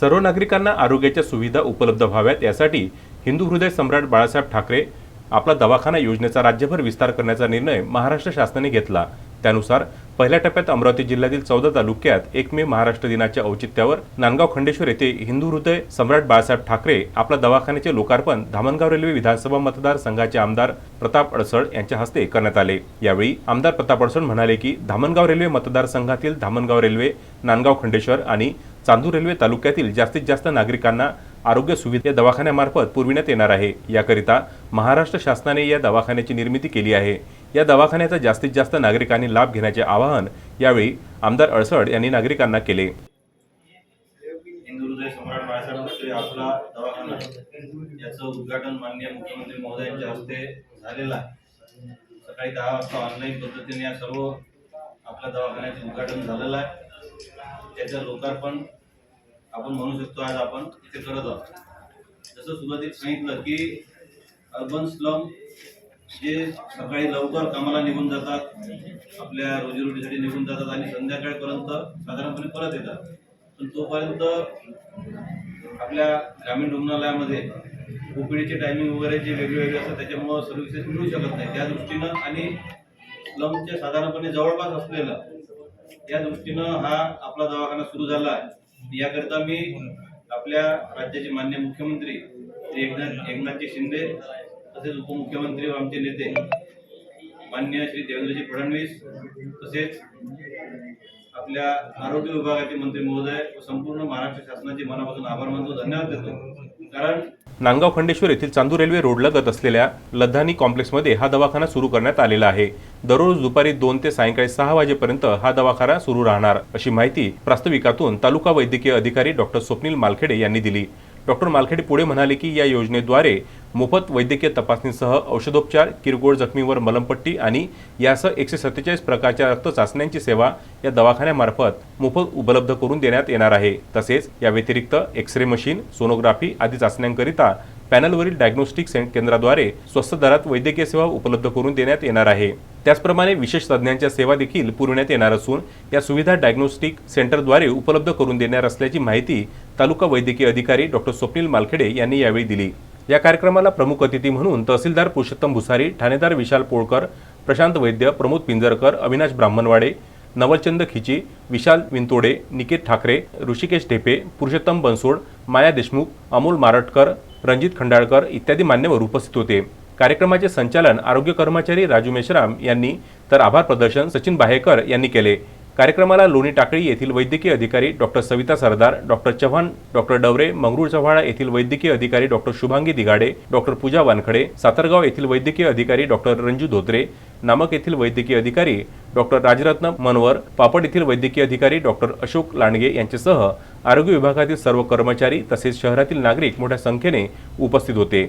सर्व नागरिकांना आरोग्याच्या सुविधा उपलब्ध व्हाव्यात यासाठी हिंदू हृदय सम्राट बाळासाहेब ठाकरे आपला दवाखाना योजनेचा राज्यभर विस्तार करण्याचा निर्णय महाराष्ट्र शासनाने घेतला. त्यानुसार पहिल्या टप्प्यात अमरावती जिल्ह्यातील चौदा तालुक्यात एक मे महाराष्ट्र दिनाच्या औचित्यावर नांदगाव खंडेश्वर येथे हिंदू हृदय सम्राट बाळासाहेब ठाकरे आपल्या दवाखान्याचे लोकार्पण धामणगाव रेल्वे विधानसभा मतदारसंघाचे आमदार प्रताप अडसळ यांच्या हस्ते करण्यात आले. यावेळी आमदार प्रताप अडसळ म्हणाले की धामणगाव रेल्वे मतदारसंघातील धामणगाव रेल्वे नांदगाव खंडेश्वर आणि चांदूर रेल्वे तालुक्यातील जास्तीत जास्त नागरिकांना आरोग्य सुविधा या दवाखान्यामार्फत पुरविण्यात येणार आहे. याकरिता महाराष्ट्र शासनाने या दवाखान्याची निर्मिती केली आहे. या दवाखान्याचा जास्तीत जास्त नागरिकांनी लाभ घेण्याचे आवाहन यावेळी आमदार अडसड यांनी नागरिकांना केले. सम्राट बाळासाहेब ठाकरे. आपला दवाखाना याचं उद्घाटन माननीय मुख्यमंत्री महोदयांच्या हस्ते झालेलं आहे. सकाळी दहा वाजता ऑनलाईन पद्धतीने या सर्व आपल्या दवाखान्याचं उद्घाटन झालेलं आहे. त्याचं लोकार्पण आपण म्हणू शकतो आज आपण इथे करत आहोत. जसं सुरुवातीत सांगितलं की अर्बन स्लम जे सकाळी लवकर कामाला निघून जातात आपल्या रोजीरोटीसाठी निघून जातात आणि संध्याकाळपर्यंत साधारणपणे परत येतात. पण तोपर्यंत आपल्या ग्रामीण रुग्णालयामध्ये ओपीडीचे टायमिंग वगैरे जे वेगळे असतात त्याच्यामुळं सर्व्हिसेस मिळू शकत नाही. त्या दृष्टीनं आणि स्लमच्या साधारणपणे जवळपास असलेलं या दृष्टीनं हा आपला दवाखाना सुरू झाला आहे. याकरिता मी आपल्या राज्याचे मान्य मुख्यमंत्री एकनाथ एकनाथजी शिंदे तसेच उपमुख्यमंत्री व आमचे नेते. मान्य श्री देवेंद्रजी फडणवीस तसेच आपल्या आरोग्य विभागाचे मंत्री महोदय व संपूर्ण महाराष्ट्र शासनाचे मनापासून आभार मानतो धन्यवाद देतो. कारण नांदगाव खंडेश्वर येथील चांदूर रेल्वे रोडलगत असलेल्या लद्धानी कॉम्प्लेक्समध्ये हा दवाखाना सुरू करण्यात आलेला आहे. दररोज दुपारी दोन ते सायंकाळी सहा वाजेपर्यंत हा दवाखाना सुरू राहणार अशी माहिती प्रास्ताविकातून तालुका वैद्यकीय अधिकारी डॉक्टर स्वप्नील मालखेडे यांनी दिली. डॉक्टर मालखेडे पुढे म्हणाले की या योजनेद्वारे मोफत वैद्यकीय तपासणीसह औषधोपचार किरकोळ जखमीवर मलमपट्टी आणि यासह एकशे सत्तेचाळीस प्रकारच्या रक्त चाचण्यांची सेवा या दवाखान्यामार्फत मोफत उपलब्ध करून देण्यात येणार आहे. तसेच या व्यतिरिक्त एक्सरे मशीन सोनोग्राफी आदी चाचण्यांकरिता पॅनलवरील डायग्नोस्टिक केंद्राद्वारे स्वस्त दरात वैद्यकीय सेवा उपलब्ध करून देण्यात येणार आहे. त्याचप्रमाणे विशेष तज्ज्ञांच्या सेवा देखील पुरविण्यात येणार असून या सुविधा डायग्नोस्टिक सेंटरद्वारे उपलब्ध करून देणार असल्याची माहिती तालुका वैद्यकीय अधिकारी डॉक्टर स्वप्नील मालखेडे यांनी यावेळी दिली. या कार्यक्रमाला प्रमुख अतिथी म्हणून तहसीलदार पुरुषोत्तम भुसारी ठाणेदार विशाल पोळकर प्रशांत वैद्य प्रमोद पिंजरकर अविनाश ब्राह्मणवाडे नवलचंद खिची विशाल विंतोडे निकेत ठाकरे ऋषिकेश ढेपे पुरुषोत्तम बनसोड माया देशमुख अमोल मारटकर रणजित खंडाळकर इत्यादी मान्यवर उपस्थित होते. कार्यक्रमाचे संचालन आरोग्य कर्मचारी राजू मेश्राम यांनी तर आभार प्रदर्शन सचिन बाहेकर यांनी केले. कार्यक्रमाला लोणी टाकळी येथील वैद्यकीय अधिकारी doctor Savita Sardar doctor Chavan doctor Davare Mangrul Chavhana येथील वैद्यकीय अधिकारी डॉक्टर शुभांगी दिगाडे डॉक्टर पूजा वानखडे सातारगाव येथील वैद्यकीय अधिकारी डॉक्टर रंजू धोत्रे नामक येथील वैद्यकीय अधिकारी डॉक्टर राजरत्न मनवर पापड येथील वैद्यकीय अधिकारी डॉक्टर अशोक लांडगे यांच्यासह आरोग्य विभागातील सर्व कर्मचारी तसेच शहरातील नागरिक मोठ्या संख्येने उपस्थित होते.